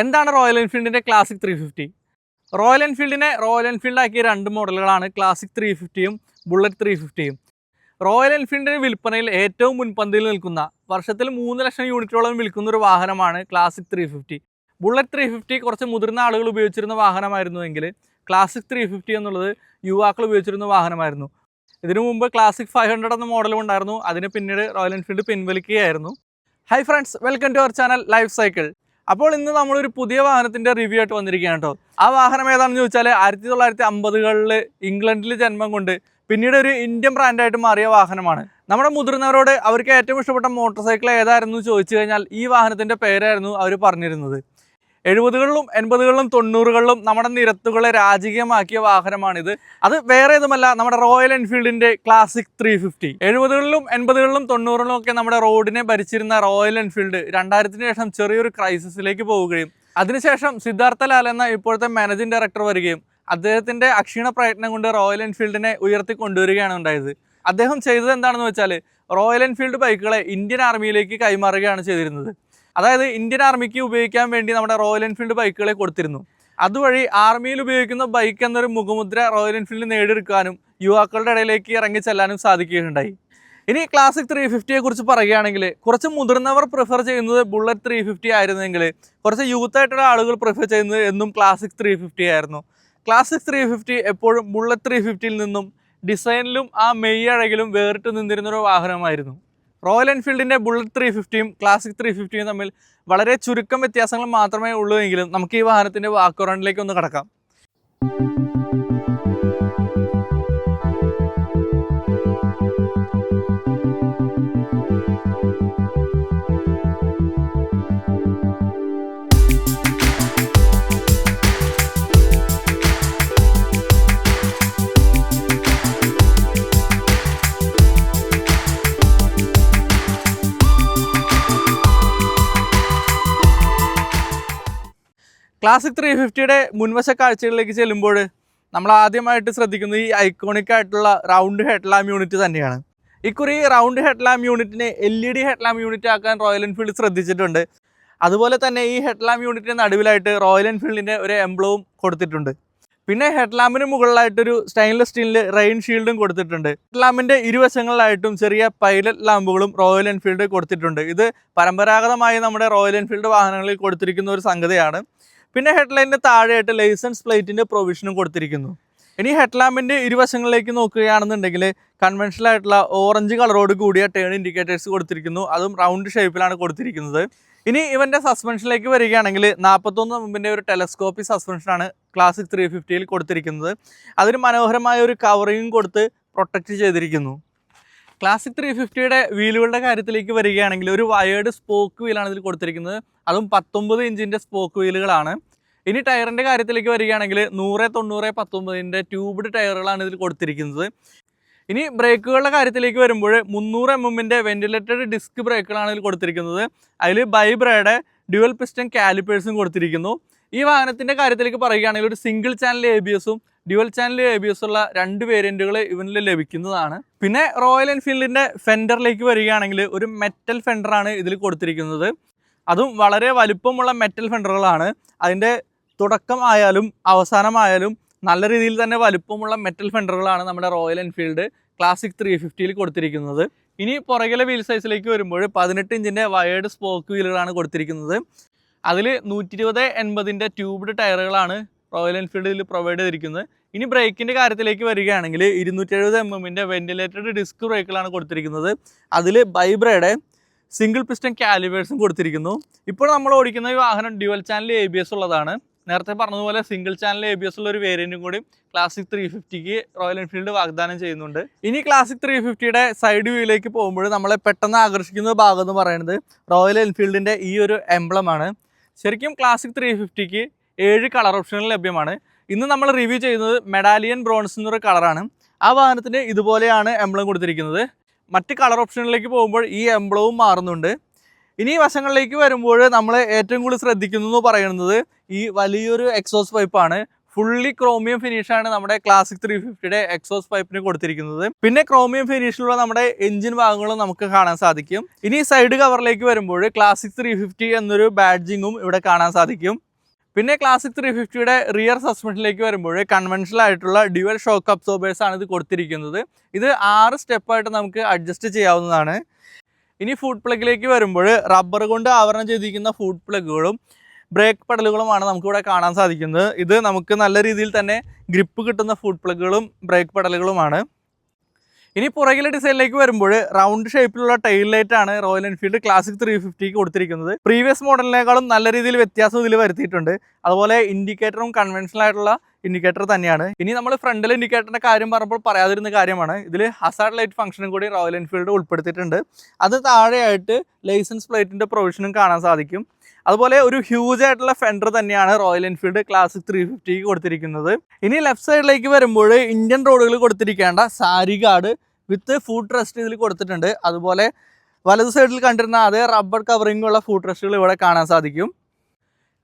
എന്താണ് റോയൽ എൻഫീൽഡിന്റെ classic three fifty Royal എൻഫീൽഡിനെ റോയൽ എൻഫീൽഡ് ആക്കിയ രണ്ട് മോഡലുകളാണ് ക്ലാസിക് ത്രീ ഫിഫ്റ്റിയും ബുള്ളറ്റ് ത്രീ ഫിഫ്റ്റിയും റോയൽ എൻഫീൽഡിന്റെ വിൽപ്പനയിൽ ഏറ്റവും മുൻപന്തിയിൽ നിൽക്കുന്ന വർഷത്തിൽ മൂന്ന് ലക്ഷം യൂണിറ്റോളം വിൽക്കുന്ന ഒരു വാഹനമാണ് classic three fifty bullet three fifty കുറച്ച് മുതിർന്ന ആളുകൾ ഉപയോഗിച്ചിരുന്ന വാഹനമായിരുന്നുവെങ്കിൽ ക്ലാസിക് ത്രീ ഫിഫ്റ്റി എന്നുള്ളത് യുവാക്കൾ ഉപയോഗിച്ചിരുന്ന വാഹനമായിരുന്നു. ഇതിനു മുമ്പ് ക്ലാസിക് ഫൈവ് ഹൺഡ്രഡ് എന്ന മോഡലും ഉണ്ടായിരുന്നു. അതിന് പിന്നീട് Royal Enfield പിൻവലിക്കുകയായിരുന്നു. Hi friends welcome to our channel life cycle അപ്പോൾ ഇന്ന് നമ്മളൊരു പുതിയ വാഹനത്തിന്റെ റിവ്യൂ ആയിട്ട് വന്നിരിക്കുകയാണ് കേട്ടോ ആ വാഹനം ഏതാണെന്ന് ചോദിച്ചാൽ ആയിരത്തി തൊള്ളായിരത്തി അമ്പതുകളിൽ ഇംഗ്ലണ്ടിൽ ജന്മം കൊണ്ട് പിന്നീട് ഒരു ഇന്ത്യൻ ബ്രാൻഡായിട്ട് മാറിയ വാഹനമാണ്. നമ്മുടെ മുതിർന്നവരോട് അവർക്ക് ഏറ്റവും ഇഷ്ടപ്പെട്ട മോട്ടോർ സൈക്കിൾ ഏതായിരുന്നു ചോദിച്ചു കഴിഞ്ഞാൽ ഈ വാഹനത്തിന്റെ പേരായിരുന്നു അവർ പറഞ്ഞിരുന്നത്. എഴുപതുകളിലും എൺപതുകളിലും തൊണ്ണൂറുകളിലും നമ്മുടെ നിരത്തുകളെ രാജകീയമാക്കിയ വാഹനമാണിത്. അത് വേറെ ഏതുമല്ല നമ്മുടെ റോയൽ എൻഫീൽഡിന്റെ ക്ലാസിക് ത്രീ ഫിഫ്റ്റി എഴുപതുകളിലും എൺപതുകളിലും തൊണ്ണൂറിലും ഒക്കെ നമ്മുടെ റോഡിനെ ഭരിച്ചിരുന്ന റോയൽ എൻഫീൽഡ് രണ്ടായിരത്തിന് ശേഷം ചെറിയൊരു ക്രൈസിസിലേക്ക് പോവുകയും അതിനുശേഷം സിദ്ധാർത്ഥ ലാൽ എന്ന ഇപ്പോഴത്തെ മാനേജിംഗ് ഡയറക്ടർ വരികയും അദ്ദേഹത്തിന്റെ അക്ഷീണ പ്രയത്നം കൊണ്ട് റോയൽ എൻഫീൽഡിനെ ഉയർത്തി കൊണ്ടുവരികയാണ് ഉണ്ടായത്. അദ്ദേഹം ചെയ്തത് എന്താണെന്ന് വെച്ചാൽ റോയൽ എൻഫീൽഡ് ബൈക്കുകളെ ഇന്ത്യൻ ആർമിയിലേക്ക് കൈമാറുകയാണ് ചെയ്തിരുന്നത്. അതായത് ഇന്ത്യൻ ആർമിക്ക് ഉപയോഗിക്കാൻ വേണ്ടി നമ്മുടെ റോയൽ എൻഫീൽഡ് ബൈക്കുകളെ കൊടുത്തിരുന്നു. അതുവഴി ആർമിയിൽ ഉപയോഗിക്കുന്ന ബൈക്ക് എന്നൊരു മുഖമുദ്ര റോയൽ എൻഫീൽഡ് നേടിയെടുക്കാനും യുവാക്കളുടെ ഇടയിലേക്ക് ഇറങ്ങി ചെല്ലാനും സാധിക്കുകയുണ്ടായി. ഇനി ക്ലാസിക് ത്രീ ഫിഫ്റ്റിയെ കുറിച്ച് പറയുകയാണെങ്കിൽ കുറച്ച് മുതിർന്നവർ പ്രിഫർ ചെയ്യുന്നത് ബുള്ളറ്റ് ത്രീ ഫിഫ്റ്റി ആയിരുന്നെങ്കിൽ കുറച്ച് യൂത്ത് ആയിട്ടുള്ള ആളുകൾ പ്രിഫർ ചെയ്യുന്നത് എന്നും ക്ലാസിക് ത്രീ ഫിഫ്റ്റി ആയിരുന്നു. ക്ലാസിക് ത്രീ ഫിഫ്റ്റി എപ്പോഴും ബുള്ളറ്റ് ത്രീ ഫിഫ്റ്റിയിൽ നിന്നും ഡിസൈനിലും ആ മെയ് അഴകിലും വേറിട്ട് നിന്നിരുന്നൊരു വാഹനമായിരുന്നു. റോയൽ എൻഫീൽഡിന്റെ ബുള്ളറ്റ് ത്രീ ഫിഫ്റ്റിയും ക്ലാസിക് ത്രീ ഫിഫ്റ്റിയും തമ്മിൽ വളരെ ചുരുക്കം വ്യത്യാസങ്ങൾ മാത്രമേ ഉള്ളൂ എങ്കിലും നമുക്ക് ഈ വാഹനത്തിന്റെ വാക്കുറണ്ടിലേക്ക് ഒന്ന് കടക്കാം. ക്ലാസിക് ത്രീ ഫിഫ്റ്റിയുടെ മുൻവശ കാഴ്ചകളിലേക്ക് ചെല്ലുമ്പോൾ നമ്മൾ ആദ്യമായിട്ട് ശ്രദ്ധിക്കുന്നത് ഈ ഐക്കോണിക് ആയിട്ടുള്ള റൗണ്ട് ഹെഡ്ലാം യൂണിറ്റ് തന്നെയാണ്. ഇക്കുറി round headlamp യൂണിറ്റിനെ L E D headlamp unit ആക്കാൻ റോയൽ എൻഫീൽഡ് ശ്രദ്ധിച്ചിട്ടുണ്ട്. അതുപോലെ തന്നെ ഈ ഹെഡ്ലാം യൂണിറ്റിന് നടുവിലായിട്ട് റോയൽ എൻഫീൽഡിന്റെ ഒരു എംബ്ലവും കൊടുത്തിട്ടുണ്ട്. പിന്നെ ഹെഡ്ലാമ്പിന് മുകളിലായിട്ടൊരു സ്റ്റെയിൻലെസ് സ്റ്റീലിൽ റെയിൻ ഷീൽഡും കൊടുത്തിട്ടുണ്ട്. ഹെഡ്ലാമ്പിന്റെ ഇരുവശങ്ങളിലായിട്ടും ചെറിയ പൈലറ്റ് ലാമ്പുകളും റോയൽ എൻഫീൽഡ് കൊടുത്തിട്ടുണ്ട്. ഇത് പരമ്പരാഗതമായി നമ്മുടെ റോയൽ എൻഫീൽഡ് വാഹനങ്ങളിൽ കൊടുത്തിരിക്കുന്ന ഒരു സംഗതിയാണ്. പിന്നെ ഹെഡ്ലൈനിന് താഴെയായിട്ട് ലൈസൻസ് പ്ലേറ്റിന്റെ പ്രൊവിഷനും കൊടുത്തിരിക്കുന്നു. ഇനി ഹെഡ്ലാമ്പിന്റെ ഇരുവശങ്ങളിലേക്ക് നോക്കുകയാണെന്നുണ്ടെങ്കിൽ കൺവെൻഷനൽ ആയിട്ടുള്ള ഓറഞ്ച് കളറോട് കൂടിയ ടേൺ ഇൻഡിക്കേറ്റേഴ്സ് കൊടുത്തിരിക്കുന്നു. അതും റൗണ്ട് ഷേപ്പിലാണ് കൊടുത്തിരിക്കുന്നത്. ഇനി ഇവന്റെ സസ്പെൻഷനിലേക്ക് വരികയാണെങ്കിൽ നാൽപ്പത്തൊന്ന് മുമ്പിന്റെ ഒരു ടെലസ്കോപ്പി സസ്പെൻഷനാണ് ക്ലാസിക് ത്രീ ഫിഫ്റ്റിയിൽ കൊടുത്തിരിക്കുന്നത്. അതിന് മനോഹരമായ ഒരു കവറിങ്ങും കൊടുത്ത് പ്രൊട്ടക്റ്റ് ചെയ്തിരിക്കുന്നു. ക്ലാസിക് ത്രീ ഫിഫ്റ്റിയുടെ വീലുകളുടെ കാര്യത്തിലേക്ക് വരികയാണെങ്കിൽ ഒരു വയേർഡ് സ്പോക്ക് വീലാണ് ഇതിൽ കൊടുത്തിരിക്കുന്നത്. അതും പത്തൊമ്പത് ഇഞ്ചിന്റെ സ്പോക്ക് വീലുകളാണ് ഇനി ടയറിന്റെ കാര്യത്തിലേക്ക് വരികയാണെങ്കിൽ നൂറ് തൊണ്ണൂറ് പത്തൊമ്പതിന്റെ ട്യൂബ്ഡ് ടയറുകളാണ് ഇതിൽ കൊടുത്തിരിക്കുന്നത്. ഇനി ബ്രേക്കുകളുടെ കാര്യത്തിലേക്ക് വരുമ്പോൾ മുന്നൂറ് എം എമ്മിന്റെ വെന്റിലേറ്റഡ് ഡിസ്ക് ബ്രേക്കുകളാണ് ഇതിൽ കൊടുത്തിരിക്കുന്നത്. അതിൽ ബൈബ്രയുടെ ഡ്യുവൽ പിസ്റ്റൺ കാലിപ്പേഴ്സും കൊടുത്തിരിക്കുന്നു. ഈ വാഹനത്തിന്റെ കാര്യത്തിലേക്ക് പറയുകയാണെങ്കിൽ ഒരു സിംഗിൾ ചാനൽ എ ബി എസും dual channel A B S ഉള്ള രണ്ട് വേരിയന്റുകൾ ഇവനിൽ ലഭിക്കുന്നതാണ്. പിന്നെ റോയൽ എൻഫീൽഡിന്റെ ഫെൻഡറിലേക്ക് വരികയാണെങ്കിൽ ഒരു മെറ്റൽ ഫെൻഡറാണ് ഇതിൽ കൊടുത്തിരിക്കുന്നത്. അതും വളരെ വലുപ്പമുള്ള മെറ്റൽ ഫെൻഡറുകളാണ് അതിന്റെ തുടക്കം ആയാലും അവസാനമായാലും നല്ല രീതിയിൽ തന്നെ വലുപ്പമുള്ള മെറ്റൽ ഫെൻഡറുകളാണ് നമ്മുടെ റോയൽ എൻഫീൽഡ് ക്ലാസിക് ത്രീ ഫിഫ്റ്റിയിൽ കൊടുത്തിരിക്കുന്നത്. ഇനി പുറകിലെ വീൽ സൈസിലേക്ക് വരുമ്പോൾ പതിനെട്ട് ഇഞ്ചിന്റെ വയേർഡ് സ്പോക്ക് വീലുകളാണ് കൊടുത്തിരിക്കുന്നത്. അതിൽ നൂറ്റി ഇരുപത് എൺപതിന്റെ ട്യൂബ്ഡ് ടയറുകളാണ് റോയൽ എൻഫീൽഡിൽ പ്രൊവൈഡ് ചെയ്തിരിക്കുന്നത്. ഇനി ബ്രേക്കിന്റെ കാര്യത്തിലേക്ക് വരികയാണെങ്കിൽ ഇരുന്നൂറ്റി എഴുപത് എം എമ്മിന്റെ വെന്റിലേറ്റഡ് ഡിസ്ക് ബ്രേക്കുകളാണ് കൊടുത്തിരിക്കുന്നത്. അതിൽ ബൈബ്രയുടെ സിംഗിൾ പിസ്റ്റൺ കാലിബേഴ്സും കൊടുത്തിരിക്കുന്നു. ഇപ്പോൾ നമ്മൾ ഓടിക്കുന്ന ഈ വാഹനം dual channel A B S ഉള്ളതാണ്. നേരത്തെ പറഞ്ഞതുപോലെ single channel A B S ഉള്ള ഒരു വേരിയന്റും കൂടി ക്ലാസിക് ത്രീ ഫിഫ്റ്റിക്ക് റോയൽ എൻഫീൽഡ് വാഗ്ദാനം ചെയ്യുന്നുണ്ട്. ഇനി ക്ലാസിക് ത്രീ ഫിഫ്റ്റിയുടെ സൈഡ് വ്യൂയിലേക്ക് പോകുമ്പോൾ നമ്മളെ പെട്ടെന്ന് ആകർഷിക്കുന്ന ഭാഗം എന്ന് പറയുന്നത് റോയൽ എൻഫീൽഡിന്റെ ഈ ഒരു എംബ്ലമാണ് ശരിക്കും ക്ലാസിക് ത്രീ ഫിഫ്റ്റിക്ക് ഏഴ് കളർ ഓപ്ഷനുകൾ ലഭ്യമാണ്. ഇന്ന് നമ്മൾ റിവ്യൂ ചെയ്യുന്നത് മെഡാലിയൻ ബ്രോൺസ് എന്നൊരു കളറാണ്. ആ വാഹനത്തിന് ഇതുപോലെയാണ് എംബ്ലം കൊടുത്തിരിക്കുന്നത്. മറ്റ് കളർ ഓപ്ഷനിലേക്ക് പോകുമ്പോൾ ഈ എംബ്ലവും മാറുന്നുണ്ട്. ഇനി വശങ്ങളിലേക്ക് വരുമ്പോൾ നമ്മൾ ഏറ്റവും കൂടുതൽ ശ്രദ്ധിക്കുന്നു എന്ന് പറയുന്നത് ഈ വലിയൊരു എക്സോസ് പൈപ്പാണ് ഫുള്ളി ക്രോമിയം ഫിനിഷാണ് നമ്മുടെ ക്ലാസിക് ത്രീ ഫിഫ്റ്റിയുടെ എക്സോസ് പൈപ്പിന് കൊടുത്തിരിക്കുന്നത്. പിന്നെ ക്രോമിയം ഫിനിഷിലുള്ള നമ്മുടെ എഞ്ചിൻ ഭാഗങ്ങളും നമുക്ക് കാണാൻ സാധിക്കും. ഇനി സൈഡ് കവറിലേക്ക് വരുമ്പോൾ ക്ലാസിക് ത്രീ ഫിഫ്റ്റി എന്നൊരു ബാഡ്ജിങ്ങും ഇവിടെ കാണാൻ സാധിക്കും. പിന്നെ ക്ലാസിക് ത്രീ ഫിഫ്റ്റിയുടെ റിയർ സസ്പെൻഷനിലേക്ക് വരുമ്പോൾ കൺവെൻഷനൽ ആയിട്ടുള്ള ഡ്യുവൽ ഷോക്ക് അബ്സോർബേഴ്സ് ആണ് ഇത് കൊടുത്തിരിക്കുന്നത്. ഇത് ആറ് സ്റ്റെപ്പായിട്ട് നമുക്ക് അഡ്ജസ്റ്റ് ചെയ്യാവുന്നതാണ്. ഇനി ഫുഡ് പ്ലഗിലേക്ക് വരുമ്പോൾ റബ്ബർ കൊണ്ട് ആവരണം ചെയ്തിരിക്കുന്ന ഫുഡ് പ്ലഗുകളും ബ്രേക്ക് പെഡലുകളുമാണ് നമുക്കിവിടെ കാണാൻ സാധിക്കുന്നത്. ഇത് നമുക്ക് നല്ല രീതിയിൽ തന്നെ ഗ്രിപ്പ് കിട്ടുന്ന ഫുഡ് പ്ലഗുകളും ബ്രേക്ക് പെഡലുകളുമാണ് ഇനി പുറകിലെ ഡിസൈനിലേക്ക് വരുമ്പോൾ റൗണ്ട് ഷേപ്പിലുള്ള ടൈൽ ലൈറ്റ് ആണ് റോയൽ എൻഫീൽഡ് ക്ലാസിക് ത്രീ ഫിഫ്റ്റിക്ക് കൊടുത്തിരിക്കുന്നത്. പ്രീവിയസ് മോഡലിനേക്കാളും നല്ല രീതിയിൽ വ്യത്യാസം ഇതിൽ വരുത്തിയിട്ടുണ്ട്. അതുപോലെ ഇൻഡിക്കേറ്ററും കൺവെൻഷണൽ ആയിട്ടുള്ള ഇൻഡിക്കേറ്റർ തന്നെയാണ്. ഇനി നമ്മൾ ഫ്രണ്ടിൽ ഇൻഡിക്കേറ്ററിന്റെ കാര്യം പറഞ്ഞപ്പോൾ പറയാതിരുന്ന കാര്യമാണ്. ഇതിൽ ഹസാർഡ് ലൈറ്റ് ഫംഗ്ഷനും കൂടി റോയൽ എൻഫീൽഡ് ഉൾപ്പെടുത്തിയിട്ടുണ്ട്. അത് താഴെയായിട്ട് ലൈസൻസ് പ്ലേറ്റിന്റെ പ്രൊവിഷനും കാണാൻ സാധിക്കും. അതുപോലെ ഒരു ഹ്യൂജ് ആയിട്ടുള്ള ഫെൻഡർ തന്നെയാണ് റോയൽ എൻഫീൽഡ് ക്ലാസിക് ത്രീ ഫിഫ്റ്റിക്ക് കൊടുത്തിരിക്കുന്നത്. ഇനി ലെഫ്റ്റ് സൈഡിലേക്ക് വരുമ്പോൾ ഇന്ത്യൻ റോഡുകൾ കൊടുത്തിരിക്കേണ്ട sari guard with foot rest ഇതിൽ കൊടുത്തിട്ടുണ്ട്. അതുപോലെ വലതു സൈഡിൽ കണ്ടിരുന്ന അതേ റബ്ബർ കവറിംഗ് ഉള്ള ഫുഡ് ട്രസ്റ്റുകൾ ഇവിടെ കാണാൻ സാധിക്കും.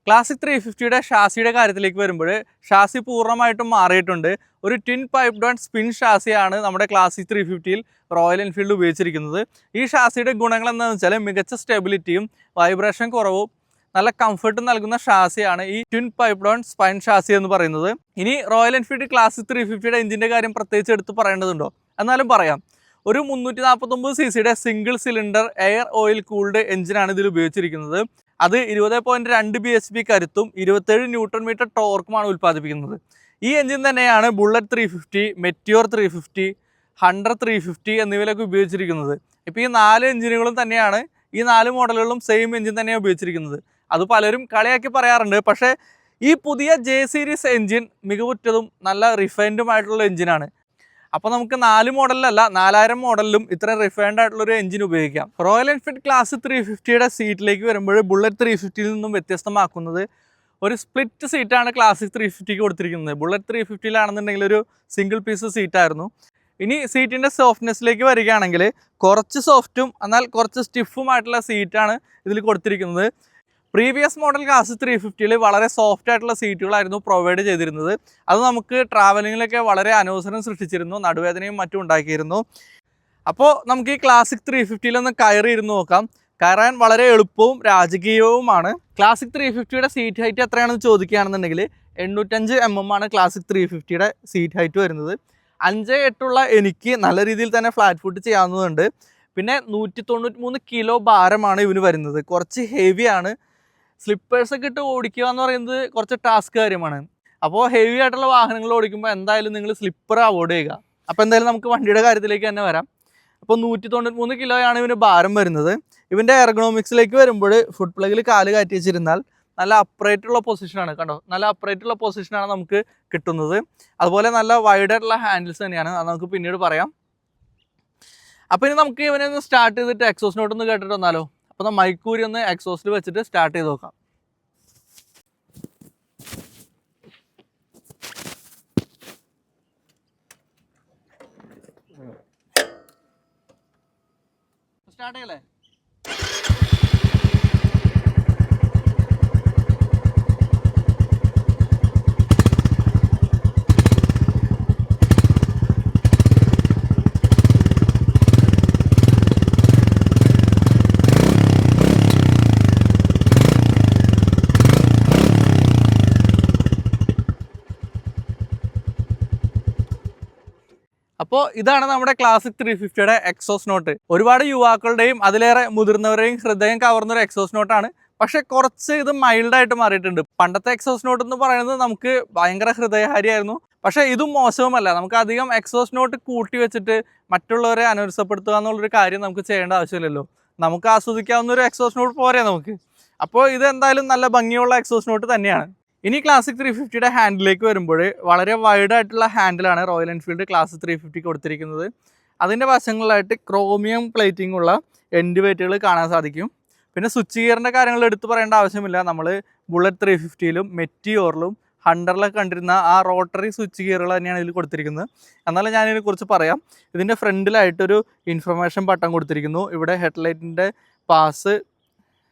ക്ലാസിക് ത്രീ ഫിഫ്റ്റിയുടെ ഷാസിയുടെ കാര്യത്തിലേക്ക് വരുമ്പോൾ ഷാസി പൂർണമായിട്ടും മാറിയിട്ടുണ്ട്. ഒരു ട്വിൻ പൈപ്പ് ഡോൺ സ്പിൻ ഷാസിയാണ് നമ്മുടെ ക്ലാസിക് ത്രീ ഫിഫ്റ്റിയിൽ റോയൽ എൻഫീൽഡ് ഉപയോഗിച്ചിരിക്കുന്നത്. ഈ ഷാസിയുടെ ഗുണങ്ങൾ എന്താണെന്ന് വെച്ചാൽ മികച്ച സ്റ്റെബിലിറ്റിയും വൈബ്രേഷൻ കുറവും നല്ല കംഫർട്ട് നൽകുന്ന ഷാസിയാണ് ഈ twin pipe down spine chassis എന്ന് പറയുന്നത്. ഇനി റോയൽ എൻഫീൽഡ് ക്ലാസിക് ത്രീ ഫിഫ്റ്റിയുടെ എഞ്ചിന്റെ കാര്യം പ്രത്യേകിച്ച് എടുത്ത് പറയേണ്ടതുണ്ടോ? എന്നാലും പറയാം. ഒരു മുന്നൂറ്റി നാൽപ്പത്തൊമ്പത് സി സിയുടെ single cylinder air oil cooled എഞ്ചിനാണ് ഇതിൽ ഉപയോഗിച്ചിരിക്കുന്നത്. അത് ഇരുപത് പോയിന്റ് രണ്ട് ബി എച്ച് പി കരുത്തും ഇരുപത്തേഴ് ന്യൂട്രൺ മീറ്റർ ടോർക്കുമാണ് ഉൽപ്പാദിപ്പിക്കുന്നത്. ഈ എഞ്ചിൻ തന്നെയാണ് bullet three fifty meteor three fifty hundred three fifty എന്നിവയിലൊക്കെ ഉപയോഗിച്ചിരിക്കുന്നത്. ഇപ്പോൾ ഈ നാല് എഞ്ചിനുകളും തന്നെയാണ് ഈ നാല് മോഡലുകളും സെയിം എഞ്ചിൻ തന്നെയാണ് ഉപയോഗിച്ചിരിക്കുന്നത്. അത് പലരും കളിയാക്കി പറയാറുണ്ട്. പക്ഷേ ഈ പുതിയ ജെ സീരീസ് എഞ്ചിൻ മികവുറ്റതും നല്ല റിഫൈൻഡുമായിട്ടുള്ള എഞ്ചിനാണ് അപ്പോൾ നമുക്ക് നാല് മോഡലിലല്ല നാലായിരം മോഡലിലും ഇത്ര റിഫൈൻഡ് ആയിട്ടുള്ള ഒരു എഞ്ചിൻ ഉപയോഗിക്കാം. റോയൽ എൻഫീൽഡ് ക്ലാസ് ത്രീ ഫിഫ്റ്റിയുടെ സീറ്റിലേക്ക് വരുമ്പോൾ ബുള്ളറ്റ് ത്രീ ഫിഫ്റ്റിയിൽ നിന്നും വ്യത്യസ്തമാക്കുന്നത് ഒരു സ്പ്ലിറ്റ് സീറ്റാണ് ക്ലാസിക് ത്രീ ഫിഫ്റ്റിക്ക് കൊടുത്തിരിക്കുന്നത്. ബുള്ളറ്റ് ത്രീ ഫിഫ്റ്റിയിലാണെന്നുണ്ടെങ്കിൽ ഒരു സിംഗിൾ പീസ് സീറ്റായിരുന്നു ഇനി സീറ്റിന്റെ സോഫ്റ്റ്നെസ്സിലേക്ക് വരികയാണെങ്കിൽ കുറച്ച് സോഫ്റ്റും എന്നാൽ കുറച്ച് സ്റ്റിഫുമായിട്ടുള്ള സീറ്റാണ് ഇതിൽ കൊടുത്തിരിക്കുന്നത്. പ്രീവിയസ് മോഡൽ ക്ലാസ് ത്രീ ഫിഫ്റ്റിയിൽ വളരെ സോഫ്റ്റ് ആയിട്ടുള്ള സീറ്റുകളായിരുന്നു പ്രൊവൈഡ് ചെയ്തിരുന്നത്. അത് നമുക്ക് ട്രാവലിങ്ങിലൊക്കെ വളരെ അനവസരം സൃഷ്ടിച്ചിരുന്നു നടുവേദനയും മറ്റും ഉണ്ടാക്കിയിരുന്നു. അപ്പോൾ നമുക്ക് ഈ ക്ലാസിക് ത്രീ ഫിഫ്റ്റിയിലൊന്ന് കയറി ഇരുന്ന് നോക്കാം. കയറാൻ വളരെ എളുപ്പവും രാജകീയവുമാണ്. ക്ലാസിക് ത്രീ ഫിഫ്റ്റിയുടെ സീറ്റ് ഹൈറ്റ് എത്രയാണെന്ന് ചോദിക്കുകയാണെന്നുണ്ടെങ്കിൽ എണ്ണൂറ്റഞ്ച് എം എം ആണ് ക്ലാസിക് ത്രീ ഫിഫ്റ്റിയുടെ സീറ്റ് ഹൈറ്റ് വരുന്നത്. അഞ്ച് എട്ടുള്ള എനിക്ക് നല്ല രീതിയിൽ തന്നെ ഫ്ലാറ്റ് ഫുഡ് ചെയ്യാവുന്നതുണ്ട്. പിന്നെ നൂറ്റി തൊണ്ണൂറ്റി മൂന്ന് കിലോ ഭാരമാണ് ഇവന് വരുന്നത്. കുറച്ച് ഹെവിയാണ് സ്ലിപ്പേഴ്സൊക്കെ ഇട്ട് ഓടിക്കുക എന്ന് പറയുന്നത് കുറച്ച് ടാസ്ക് കാര്യമാണ്. അപ്പോൾ ഹെവി ആയിട്ടുള്ള വാഹനങ്ങൾ ഓടിക്കുമ്പോൾ എന്തായാലും നിങ്ങൾ സ്ലിപ്പർ അവോയ്ഡ് ചെയ്യുക. അപ്പോൾ എന്തായാലും നമുക്ക് വണ്ടിയുടെ കാര്യത്തിലേക്ക് തന്നെ വരാം. അപ്പോൾ നൂറ്റി തൊണ്ണൂറ്റി മൂന്ന് കിലോയാണ് ഇവന് ഭാരം വരുന്നത്. ഇവന്റെ എർഗണോമിക്സിലേക്ക് വരുമ്പോൾ ഫുഡ് പ്ലഗിൽ കാൽ കാറ്റി വെച്ചിരുന്നാൽ നല്ല അപ്രൈറ്റ് ഉള്ള പൊസിഷനാണ് കണ്ടോ? നല്ല അപ്രൈറ്റ് ഉള്ള പൊസിഷനാണ് നമുക്ക് കിട്ടുന്നത്. അതുപോലെ നല്ല വൈഡ് ആയിട്ടുള്ള ഹാൻഡിൽസ് തന്നെയാണ്. അത് നമുക്ക് പിന്നീട് പറയാം. അപ്പോൾ ഇനി നമുക്ക് ഇവനെ ഒന്ന് സ്റ്റാർട്ട് ചെയ്തിട്ട് എക്സോസ് നോട്ട് ഒന്ന് കേട്ടിട്ട് വന്നാലോ? അപ്പോൾ മൈക്കൂരി ഒന്ന് എക്സോസ്റ്റിൽ വെച്ചിട്ട് സ്റ്റാർട്ട് ചെയ്ത് നോക്കാം. സ്റ്റാർട്ട് ചെയ്യല്ലേ? അപ്പോൾ ഇതാണ് നമ്മുടെ ക്ലാസിക് ത്രീ ഫിഫ്റ്റിയുടെ എക്സോസ് നോട്ട് ഒരുപാട് യുവാക്കളുടെയും അതിലേറെ മുതിർന്നവരെയും ഹൃദയം കവർന്ന ഒരു എക്സോസ് നോട്ടാണ് പക്ഷെ കുറച്ച് ഇത് മൈൽഡായിട്ട് മാറിയിട്ടുണ്ട്. പണ്ടത്തെ എക്സോസ് നോട്ട് എന്ന് പറയുന്നത് നമുക്ക് ഭയങ്കര ഹൃദയഹാരിയായിരുന്നു. പക്ഷേ ഇതും മോശവുമല്ല. നമുക്ക് അധികം എക്സോസ് നോട്ട് കൂട്ടി വെച്ചിട്ട് മറ്റുള്ളവരെ അനുസപ്പെടുത്തുക എന്നുള്ളൊരു കാര്യം നമുക്ക് ചെയ്യേണ്ട ആവശ്യമില്ലല്ലോ. നമുക്ക് ആസ്വദിക്കാവുന്ന ഒരു എക്സോസ് നോട്ട് പോരെ നമുക്ക്. അപ്പോൾ ഇത് എന്തായാലും നല്ല ഭംഗിയുള്ള എക്സോസ് നോട്ട് തന്നെയാണ്. ഇനി ക്ലാസിക് ത്രീ ഫിഫ്റ്റിയുടെ ഹാൻഡിലേക്ക് വരുമ്പോൾ വളരെ വൈഡ് ആയിട്ടുള്ള ഹാൻഡിലാണ് Royal Enfield class three fifty കൊടുത്തിരിക്കുന്നത്. അതിന്റെ വശങ്ങളിലായിട്ട് ക്രോമിയം പ്ലേറ്റിംഗ് ഉള്ള എൻഡ് വെയിറ്റുകൾ കാണാൻ സാധിക്കും. പിന്നെ സ്വിച്ച് ഗിയറിന്റെ കാര്യങ്ങൾ എടുത്തു പറയേണ്ട ആവശ്യമില്ല. നമ്മൾ ബുള്ളറ്റ് ത്രീ ഫിഫ്റ്റിയിലും മെറ്റിയോറിലും ഹണ്ടറിലൊക്കെ കണ്ടിരുന്ന ആ റോട്ടറി സ്വിച്ച് ഗിയറുകൾ തന്നെയാണ് ഇതിൽ കൊടുത്തിരിക്കുന്നത്. എന്നാലും ഞാനിതിനെ കുറിച്ച് പറയാം. ഇതിന്റെ ഫ്രണ്ടിലായിട്ടൊരു ഇൻഫർമേഷൻ ബട്ടൺ കൊടുത്തിരിക്കുന്നു. ഇവിടെ ഹെഡ്ലൈറ്റിന്റെ pass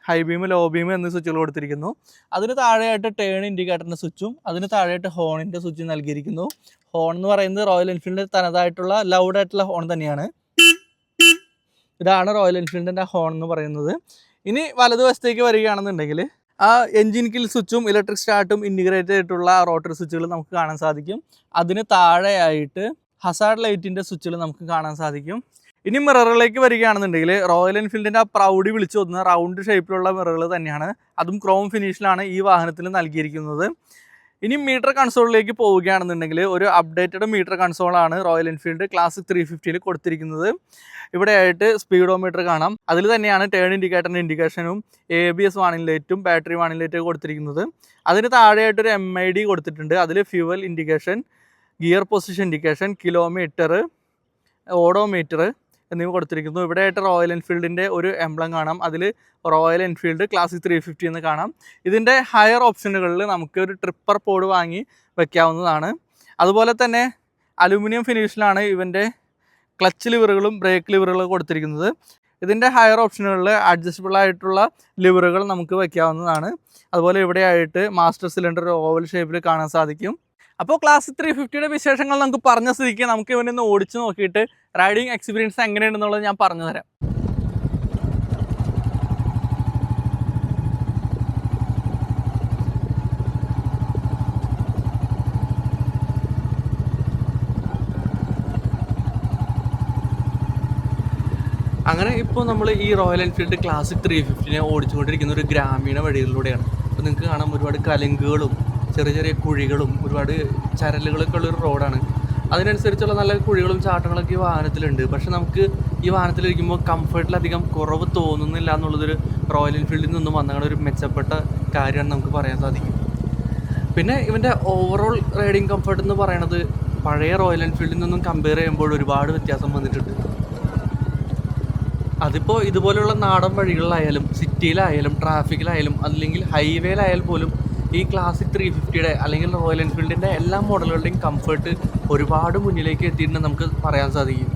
high beam low beam എന്ന സ്വിച്ചുകൾ കൊടുത്തിരിക്കുന്നു. അതിന് താഴെയായിട്ട് ടേൺ ഇൻഡിക്കേറ്ററിന്റെ സ്വിച്ചും അതിന് താഴെയായിട്ട് ഹോണിന്റെ സ്വിച്ചും നൽകിയിരിക്കുന്നു. ഹോൺ എന്ന് പറയുന്നത് റോയൽ എൻഫീൽഡിന്റെ തനതായിട്ടുള്ള ലൗഡായിട്ടുള്ള ഹോൺ തന്നെയാണ്. ഇതാണ് റോയൽ എൻഫീൽഡിന്റെ ഹോൺ എന്ന് പറയുന്നത്. ഇനി വലതുവശത്തേക്ക് വരികയാണെന്നുണ്ടെങ്കിൽ ആ എൻജിൻ കിൽ സ്വിച്ചും ഇലക്ട്രിക് സ്റ്റാർട്ടും ഇന്റിഗ്രേറ്റഡ് ആയിട്ടുള്ള റോട്ടറി സ്വിച്ചുകൾ നമുക്ക് കാണാൻ സാധിക്കും. അതിന് താഴെയായിട്ട് ഹസാർഡ് ലൈറ്റിന്റെ സ്വിച്ചുകൾ നമുക്ക് കാണാൻ സാധിക്കും. ഇനി മിററിലേക്ക് വരികയാണെന്നുണ്ടെങ്കിൽ റോയൽ എൻഫീൽഡിന്റെ ആ പ്രൗഡി വിളിച്ചു വന്ന റൗണ്ട് ഷേപ്പിലുള്ള മിററുകൾ തന്നെയാണ്. അതും ക്രോം ഫിനിഷിലാണ് ഈ വാഹനത്തിൽ നൽകിയിരിക്കുന്നത്. ഇനി മീറ്റർ കൺസോളിലേക്ക് പോവുകയാണെന്നുണ്ടെങ്കിൽ ഒരു അപ്ഡേറ്റഡ് മീറ്റർ കൺസോളാണ് റോയൽ എൻഫീൽഡ് ക്ലാസ് ത്രീ ഫിഫ്റ്റിയിൽ കൊടുത്തിരിക്കുന്നത്. ഇവിടെ ആയിട്ട് സ്പീഡോമീറ്റർ കാണാം. അതിൽ തന്നെയാണ് ടേൺ ഇൻഡിക്കേറ്ററിന്റെ ഇൻഡിക്കേഷനും എ ബി എസ് വാണിംഗ് ലൈറ്റും ബാറ്ററി വാണിംഗ് ലൈറ്റും കൊടുത്തിരിക്കുന്നത്. അതിന് താഴെയായിട്ട് ഒരു എം ഐ ഡി കൊടുത്തിട്ടുണ്ട്. അതിൽ fuel indication gear position indication kilometre odometer എന്നിവ കൊടുത്തിരിക്കുന്നു. ഇവിടെ ആയിട്ട് റോയൽ എൻഫീൽഡിന്റെ ഒരു എംബ്ലം കാണാം. അതിൽ Royal Enfield Classic three fifty എന്ന് കാണാം. ഇതിന്റെ ഹയർ ഓപ്ഷനുകളിൽ നമുക്ക് ഒരു ട്രിപ്പർ പോഡ് വാങ്ങി വയ്ക്കാവുന്നതാണ് അതുപോലെ തന്നെ അലുമിനിയം ഫിനിഷിലാണ് ഇവന്റെ ക്ലച്ച് ലിവറുകളും ബ്രേക്ക് ലിവറുകളും കൊടുത്തിരിക്കുന്നത്. ഇതിന്റെ ഹയർ ഓപ്ഷനുകളിൽ അഡ്ജസ്റ്റബിൾ ആയിട്ടുള്ള ലിവറുകൾ നമുക്ക് വയ്ക്കാവുന്നതാണ് അതുപോലെ ഇവിടെ ആയിട്ട് മാസ്റ്റർ സിലിണ്ടർ ഓവൽ ഷേപ്പിൽ കാണാൻ സാധിക്കും. അപ്പോൾ ക്ലാസ് ത്രീ ഫിഫ്റ്റിയുടെ വിശേഷങ്ങൾ നമുക്ക് പറഞ്ഞ സ്ഥിതിക്ക് നമുക്ക് ഇവനൊന്ന് ഓടിച്ചു നോക്കിയിട്ട് റൈഡിങ് എക്സ്പീരിയൻസ് എങ്ങനെയുണ്ടെന്നുള്ളത് ഞാൻ പറഞ്ഞു തരാം. അങ്ങനെ ഇപ്പോൾ നമ്മൾ ഈ റോയൽ എൻഫീൽഡ് ക്ലാസിക് ത്രീ ഫിഫ്റ്റിനെ ഓടിച്ചുകൊണ്ടിരിക്കുന്ന ഒരു ഗ്രാമീണ വഴികളിലൂടെയാണ്. അപ്പോൾ നിങ്ങൾക്ക് കാണാം ഒരുപാട് കലുങ്കുകളും ചെറിയ ചെറിയ കുഴികളും ഒരുപാട് ചരലുകളൊക്കെ ഉള്ളൊരു റോഡാണ്. അതിനനുസരിച്ചുള്ള നല്ല കുഴികളും ചാട്ടങ്ങളൊക്കെ ഈ വാഹനത്തിലുണ്ട്. പക്ഷെ നമുക്ക് ഈ വാഹനത്തിലിരിക്കുമ്പോൾ കംഫർട്ടിലധികം കുറവ് തോന്നുന്നില്ല എന്നുള്ളതൊരു റോയൽ എൻഫീൽഡിൽ നിന്നും വന്നങ്ങനെ ഒരു മെച്ചപ്പെട്ട കാര്യമാണ് നമുക്ക് പറയാൻ സാധിക്കും. പിന്നെ ഇവന്റെ ഓവറോൾ റൈഡിങ് കംഫർട്ട് എന്ന് പറയണത് പഴയ റോയൽ എൻഫീൽഡിൽ നിന്നും കമ്പയർ ചെയ്യുമ്പോൾ ഒരുപാട് വ്യത്യാസം വന്നിട്ടുണ്ട്. അതിപ്പോൾ ഇതുപോലെയുള്ള നാടൻ വഴികളിലായാലും സിറ്റിയിലായാലും ട്രാഫിക്കിലായാലും അല്ലെങ്കിൽ ഹൈവേയിലായാൽ പോലും ഈ ക്ലാസിക് ത്രീ ഫിഫ്റ്റിയുടെ അല്ലെങ്കിൽ റോയൽ എൻഫീൽഡിന്റെ എല്ലാ മോഡലുകളുടെയും കംഫർട്ട് ഒരുപാട് മുന്നിലേക്ക് എത്തിയിട്ടുണ്ട് നമുക്ക് പറയാൻ സാധിക്കും.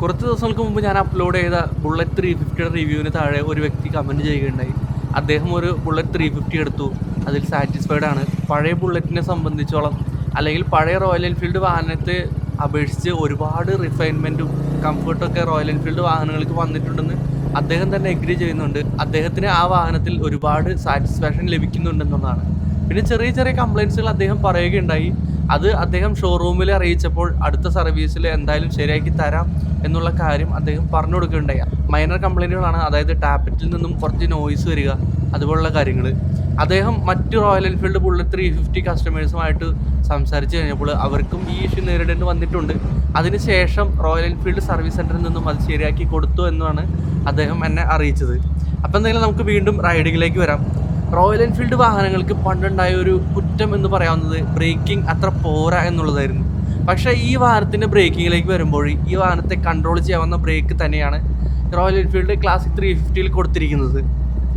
കുറച്ച് ദിവസങ്ങൾക്ക് മുമ്പ് ഞാൻ അപ്ലോഡ് ചെയ്ത ബുള്ളറ്റ് ത്രീ ഫിഫ്റ്റിയുടെ റിവ്യൂവിന് താഴെ ഒരു വ്യക്തി കമന്റ് ചെയ്യുകയുണ്ടായി. അദ്ദേഹം ഒരു ബുള്ളറ്റ് ത്രീ ഫിഫ്റ്റി എടുത്തു. അതിൽ സാറ്റിസ്ഫൈഡ് ആണ്. പഴയ ബുള്ളറ്റിനെ സംബന്ധിച്ചോളം അല്ലെങ്കിൽ പഴയ റോയൽ എൻഫീൽഡ് വാഹനത്തെ അപേക്ഷിച്ച് ഒരുപാട് റിഫൈൻമെന്റും കംഫർട്ടൊക്കെ റോയൽ എൻഫീൽഡ് വാഹനങ്ങൾക്ക് വന്നിട്ടുണ്ടെന്ന് അദ്ദേഹം തന്നെ എഗ്രി ചെയ്യുന്നുണ്ട്. അദ്ദേഹത്തിന് ആ വാഹനത്തിൽ ഒരുപാട് സാറ്റിസ്ഫാക്ഷൻ ലഭിക്കുന്നുണ്ടെന്നുള്ളതാണ്. പിന്നെ ചെറിയ ചെറിയ കംപ്ലയിൻസുകൾ അദ്ദേഹം പറയുകയുണ്ടായി. അത് അദ്ദേഹം ഷോറൂമിൽ അറിയിച്ചപ്പോൾ അടുത്ത സർവീസിൽ എന്തായാലും ശരിയാക്കി തരാം എന്നുള്ള കാര്യം അദ്ദേഹം പറഞ്ഞു കൊടുക്കുകയുണ്ടായി. മൈനർ കംപ്ലൈന്റുകളാണ് അതായത് ടാപ്പറ്റിൽ നിന്നും കുറച്ച് നോയ്സ് വരിക അതുപോലുള്ള കാര്യങ്ങൾ അദ്ദേഹം മറ്റ് Royal Enfield Bullet three fifty കസ്റ്റമേഴ്സുമായിട്ട് സംസാരിച്ച് കഴിഞ്ഞപ്പോൾ അവർക്കും ഈ ഇഷ്യൂ നേരിടേണ്ടി വന്നിട്ടുണ്ട്. അതിനുശേഷം റോയൽ എൻഫീൽഡ് സർവീസ് സെന്ററിൽ നിന്നും അത് ശരിയാക്കി കൊടുത്തു എന്നാണ് അദ്ദേഹം എന്നെ അറിയിച്ചത്. അപ്പോൾ എന്തെങ്കിലും നമുക്ക് വീണ്ടും റൈഡിങ്ങിലേക്ക് വരാം. റോയൽ എൻഫീൽഡ് വാഹനങ്ങൾക്ക് പണ്ടുണ്ടായ ഒരു കുറ്റം എന്ന് പറയാവുന്നത് ബ്രേക്കിംഗ് അത്ര പോരാ എന്നുള്ളതായിരുന്നു. പക്ഷേ ഈ വാഹനത്തിന്റെ ബ്രേക്കിങ്ങിലേക്ക് വരുമ്പോൾ ഈ വാഹനത്തെ കൺട്രോൾ ചെയ്യാവുന്ന ബ്രേക്ക് തന്നെയാണ് റോയൽ എൻഫീൽഡ് ക്ലാസിക് ത്രീ ഫിഫ്റ്റിയിൽ കൊടുത്തിരിക്കുന്നത്.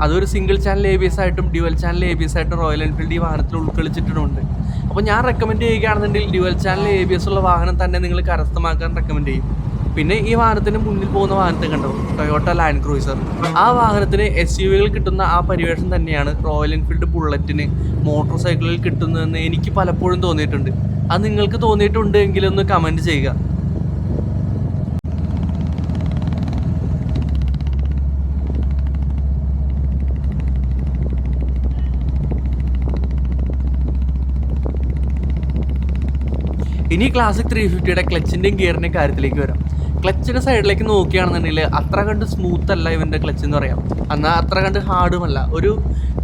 അതൊരു single channel A B S ആയിട്ടും dual channel A B S ആയിട്ടും റോയൽ എൻഫീൽഡ് ഈ വാഹനത്തിൽ ഉൾക്കൊള്ളിച്ചിട്ടുണ്ട് അപ്പോൾ ഞാൻ റെക്കമെൻഡ് ചെയ്യുകയാണെന്നുണ്ടെങ്കിൽ dual channel A B S ഉള്ള വാഹനം തന്നെ നിങ്ങൾ കരസ്ഥമാക്കാൻ റെക്കമെൻഡ് ചെയ്യും. പിന്നെ ഈ വാഹനത്തിന് മുന്നിൽ പോകുന്ന വാഹനത്തെ കണ്ടോ? ടൊയോട്ട ലാൻഡ് ക്രൂയിസർ ആ വാഹനത്തിന് എസ് യു വികൾ കിട്ടുന്ന ആ പരിവേഷം തന്നെയാണ് റോയൽ എൻഫീൽഡ് ബുള്ളറ്റിന് മോട്ടോർ സൈക്കിളിൽ കിട്ടുന്നതെന്ന് എനിക്ക് പലപ്പോഴും തോന്നിയിട്ടുണ്ട്. അത് നിങ്ങൾക്ക് തോന്നിയിട്ടുണ്ട് എങ്കിലൊന്ന് കമന്റ് ചെയ്യുക. ഇനി ക്ലാസിക് ത്രീ ഫിഫ്റ്റിയുടെ ക്ലച്ചിന്റെയും ഗിയറിന്റെയും കാര്യത്തിലേക്ക് വരാം. ക്ലച്ചിന്റെ സൈഡിലേക്ക് നോക്കുകയാണെന്നുണ്ടെങ്കിൽ അത്ര കണ്ട് സ്മൂത്ത് അല്ല ഇവന്റെ ക്ലച്ച് എന്ന് പറയാം. എന്നാൽ അത്ര കണ്ട് ഹാർഡുമല്ല ഒരു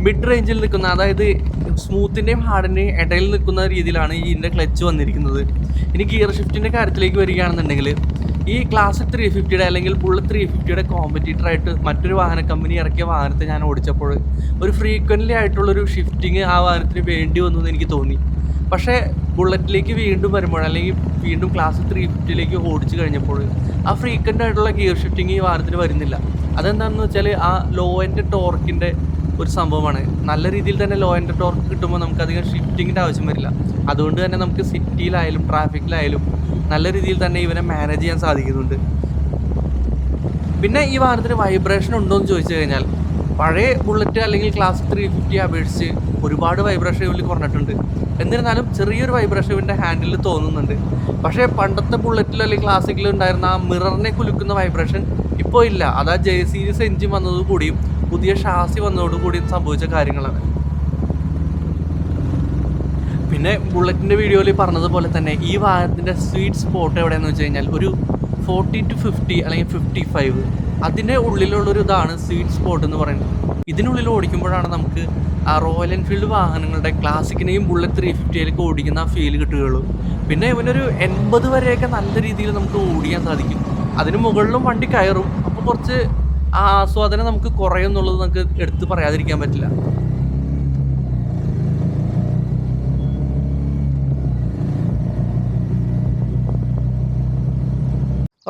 മിഡ് റേഞ്ചിൽ നിൽക്കുന്ന അതായത് സ്മൂത്തിന്റെയും ഹാർഡിന്റെയും ഇടയിൽ നിൽക്കുന്ന രീതിയിലാണ് ഇതിന്റെ ക്ലച്ച് വന്നിരിക്കുന്നത്. ഇനി ഗിയർ ഷിഫ്റ്റിന്റെ കാര്യത്തിലേക്ക് വരികയാണെന്നുണ്ടെങ്കിൽ ഈ ക്ലാസിക് ത്രീ ഫിഫ്റ്റിയുടെ അല്ലെങ്കിൽ ബുള്ളറ്റ് ത്രീ ഫിഫ്റ്റിയുടെ കോമ്പറ്റീറ്ററായിട്ട് മറ്റൊരു വാഹന കമ്പനി ഇറക്കിയ വാഹനത്തെ ഞാൻ ഓടിച്ചപ്പോൾ ഒരു ഫ്രീക്വന്റ്ലി ആയിട്ടുള്ളൊരു ഷിഫ്റ്റിങ് ആ വാഹനത്തിന് വേണ്ടി വന്നു എന്ന് എനിക്ക് തോന്നി. പക്ഷേ ബുള്ളറ്റിലേക്ക് വീണ്ടും വരുമ്പോൾ അല്ലെങ്കിൽ വീണ്ടും ക്ലാസ് ത്രീ ഫിഫ്റ്റിയിലേക്ക് ഓടിച്ചു കഴിഞ്ഞപ്പോൾ ആ ഫ്രീക്വന്റ് ആയിട്ടുള്ള ഗിയർ ഷിഫ്റ്റിംഗ് ഈ വാഹനത്തിൽ വരുന്നില്ല. അതെന്താണെന്ന് വെച്ചാൽ ആ ലോ എന്റെ ടോർക്കിന്റെ ഒരു സംഭവമാണ്. നല്ല രീതിയിൽ തന്നെ ലോ എന്റെ ടോർക്ക് കിട്ടുമ്പോൾ നമുക്ക് അധികം ഷിഫ്റ്റിങ്ങിന്റെ ആവശ്യം വരില്ല. അതുകൊണ്ട് തന്നെ നമുക്ക് സിറ്റിയിലായാലും ട്രാഫിക്കിലായാലും നല്ല രീതിയിൽ തന്നെ ഇവനെ മാനേജ് ചെയ്യാൻ സാധിക്കുന്നുണ്ട്. പിന്നെ ഈ വാഹനത്തിന് വൈബ്രേഷൻ ഉണ്ടോ എന്ന് ചോദിച്ചു കഴിഞ്ഞാൽ പഴയ ബുള്ളറ്റ് അല്ലെങ്കിൽ ക്ലാസ് ത്രീ ഫിഫ്റ്റി അപേക്ഷിച്ച് ഒരുപാട് വൈബ്രേഷൻ ഇവരിൽ കുറഞ്ഞിട്ടുണ്ട്. എന്നിരുന്നാലും ചെറിയൊരു വൈബ്രേഷൻ ഇവന്റെ ഹാൻഡിൽ തോന്നുന്നുണ്ട്. പക്ഷേ പണ്ടത്തെ ബുള്ളറ്റിൽ അല്ലെങ്കിൽ ക്ലാസിക്കിൽ ഉണ്ടായിരുന്ന ആ മിററിനെ കുലുക്കുന്ന വൈബ്രേഷൻ ഇപ്പോൾ ഇല്ല. അതാ ജെ സീരീസ് എഞ്ചിൻ വന്നതോടുകൂടിയും പുതിയ ഷാസി വന്നതോടുകൂടിയും സംഭവിച്ച കാര്യങ്ങളാണ്. പിന്നെ ബുള്ളറ്റിന്റെ വീഡിയോയിൽ പറഞ്ഞതുപോലെ തന്നെ ഈ വാഹനത്തിന്റെ സ്വീറ്റ് സ്പോട്ട് എവിടെയെന്ന് വെച്ച് കഴിഞ്ഞാൽ ഒരു ഫോർട്ടി ടു ഫിഫ്റ്റി അല്ലെങ്കിൽ ഫിഫ്റ്റി ഫൈവ് അതിന്റെ ഉള്ളിലുള്ളൊരു ഇതാണ് സ്വീറ്റ് സ്പോട്ട് എന്ന് പറയുന്നത്. ഇതിനുള്ളിൽ ഓടിക്കുമ്പോഴാണ് നമുക്ക് ആ റോയൽ എൻഫീൽഡ് വാഹനങ്ങളുടെ ക്ലാസിക്കിനെയും ബുള്ളറ്റ് ത്രീ ഫിഫ്റ്റിയിലേക്ക് ഓടിക്കുന്ന ആ ഫീൽ കിട്ടുകയുള്ളൂ. പിന്നെ ഇവനൊരു എൺപത് വരെയൊക്കെ നല്ല രീതിയിൽ നമുക്ക് ഓടിക്കാൻ സാധിക്കും. അതിന് മുകളിലും വണ്ടി കയറും. അപ്പോൾ കുറച്ച് ആ ആസ്വാദനം നമുക്ക് കുറയും എന്നുള്ളത് നമുക്ക് എടുത്ത് പറയാതിരിക്കാൻ പറ്റില്ല.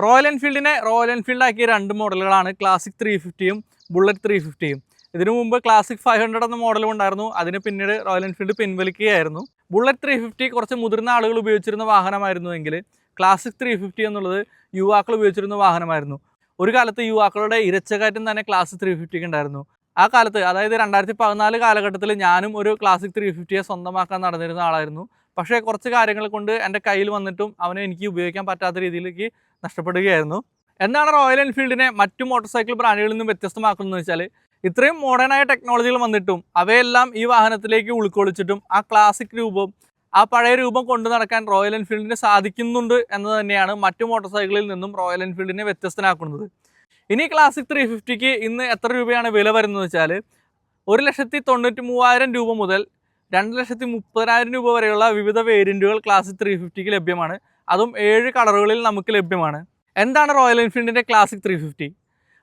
റോയൽ എൻഫീൽഡിനെ റോയൽ എൻഫീൽഡ് ആക്കിയ രണ്ട് മോഡലുകളാണ് ക്ലാസിക് ത്രീ ഫിഫ്റ്റിയും ബുള്ളറ്റ് ത്രീ ഫിഫ്റ്റിയും ഇതിനു മുമ്പ് ക്ലാസിക് ഫൈവ് ഹൺഡ്രഡ് എന്ന മോഡലും ഉണ്ടായിരുന്നു. അതിന് പിന്നീട് റോയൽ എൻഫീൽഡ് പിൻവലിക്കുകയായിരുന്നു. ബുള്ളറ്റ് ത്രീ ഫിഫ്റ്റി കുറച്ച് മുതിർന്ന ആളുകൾ ഉപയോഗിച്ചിരുന്ന വാഹനമായിരുന്നുവെങ്കിൽ ക്ലാസിക് ത്രീ ഫിഫ്റ്റി എന്നുള്ളത് യുവാക്കൾ ഉപയോഗിച്ചിരുന്ന വാഹനമായിരുന്നു. ഒരു കാലത്ത് യുവാക്കളുടെ ഇരച്ചകയറ്റം തന്നെ ക്ലാസിക് ത്രീ ഫിഫ്റ്റിക്ക് ഉണ്ടായിരുന്നു. ആ കാലത്ത് അതായത് രണ്ടായിരത്തി പതിനാല് കാലഘട്ടത്തിൽ ഞാനും ഒരു ക്ലാസിക് ത്രീ ഫിഫ്റ്റിയെ സ്വന്തമാക്കാൻ നടന്നിരുന്ന ആളായിരുന്നു. പക്ഷേ കുറച്ച് കാര്യങ്ങൾ കൊണ്ട് എന്റെ കയ്യിൽ വന്നിട്ടും അവനെ എനിക്ക് ഉപയോഗിക്കാൻ പറ്റാത്ത രീതിയിലേക്ക് നഷ്ടപ്പെടുകയായിരുന്നു. എന്താണ് റോയൽ എൻഫീൽഡിനെ മറ്റു മോട്ടോർ സൈക്കിൾ ബ്രാൻഡുകളിൽ നിന്നും വ്യത്യസ്തമാക്കുന്നത് വെച്ചാൽ ഇത്രയും മോഡേണായ ടെക്നോളജികൾ വന്നിട്ടും അവയെല്ലാം ഈ വാഹനത്തിലേക്ക് ഉൾക്കൊള്ളിച്ചിട്ടും ആ ക്ലാസിക് രൂപം ആ പഴയ രൂപം കൊണ്ടു നടക്കാൻ റോയൽ എൻഫീൽഡിന് സാധിക്കുന്നുണ്ട് എന്ന് തന്നെയാണ് മറ്റു മോട്ടോർ സൈക്കിളിൽ നിന്നും റോയൽ എൻഫീൽഡിനെ വ്യത്യസ്തനാക്കുന്നത്. ഇനി ക്ലാസിക് ത്രീ ഫിഫ്റ്റിക്ക് ഇന്ന് എത്ര രൂപയാണ് വില വരുന്നത് വെച്ചാൽ ഒരു ലക്ഷത്തി തൊണ്ണൂറ്റി മൂവായിരം രൂപ മുതൽ രണ്ട് ലക്ഷത്തി മുപ്പതിനായിരം രൂപ വരെയുള്ള വിവിധ വേരിയന്റുകൾ ക്ലാസിക് ത്രീ ഫിഫ്റ്റിക്ക് ലഭ്യമാണ്. അതും ഏഴ് കളറുകളിൽ നമുക്ക് ലഭ്യമാണ്. എന്താണ് റോയൽ എൻഫീൽഡിന്റെ ക്ലാസിക് ത്രീ ഫിഫ്റ്റി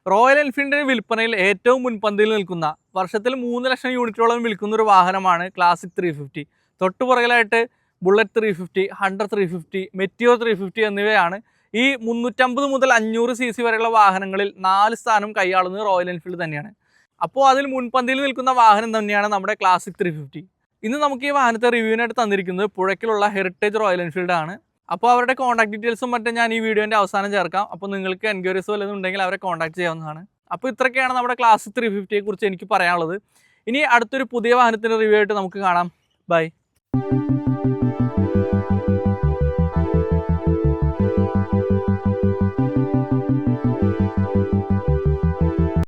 റോയൽ എൻഫീൽഡിന്റെ വിൽപ്പനയിൽ ഏറ്റവും മുൻപന്തിയിൽ നിൽക്കുന്ന വർഷത്തിൽ മൂന്ന് ലക്ഷം യൂണിറ്റോളം വിൽക്കുന്ന ഒരു വാഹനമാണ് classic three fifty തൊട്ടുപുറകിലായിട്ട് Bullet three fifty hundred three fifty Meteor three fifty എന്നിവയാണ് ഈ മുന്നൂറ്റമ്പത് മുതൽ അഞ്ഞൂറ് സി സി വരെയുള്ള വാഹനങ്ങളിൽ നാല് സ്ഥാനം കൈയാളുന്നത് റോയൽ എൻഫീൽഡ് തന്നെയാണ്. അപ്പോൾ അതിൽ മുൻപന്തിയിൽ നിൽക്കുന്ന വാഹനം തന്നെയാണ് നമ്മുടെ ക്ലാസിക് ത്രീ ഫിഫ്റ്റി ഇന്ന് നമുക്ക് ഈ വാഹനത്തെ റിവ്യൂവിനായിട്ട് തന്നിരിക്കുന്നത് പുഴക്കിലുള്ള ഹെറിറ്റേജ് റോയൽ എൻഫീൽഡ് ആണ്. അപ്പോൾ അവരുടെ കോൺടാക്ട് ഡീറ്റെയിൽസും മറ്റും ഞാൻ ഈ വീഡിയോന്റെ അവസാനം ചേർക്കാം. അപ്പോൾ നിങ്ങൾക്ക് എൻക്വയറീസ് വല്ലതും ഉണ്ടെങ്കിൽ അവരെ കോൺടാക്ട് ചെയ്യാവുന്നതാണ്. അപ്പോൾ ഇത്രയൊക്കെയാണ് നമ്മുടെ ക്ലാസ് ത്രീ ഫിഫ്റ്റിയെ കുറിച്ച് എനിക്ക് പറയാനുള്ളത്. ഇനി അടുത്തൊരു പുതിയ വാഹനത്തിന്റെ റിവ്യൂ ആയിട്ട് നമുക്ക് കാണാം. ബൈ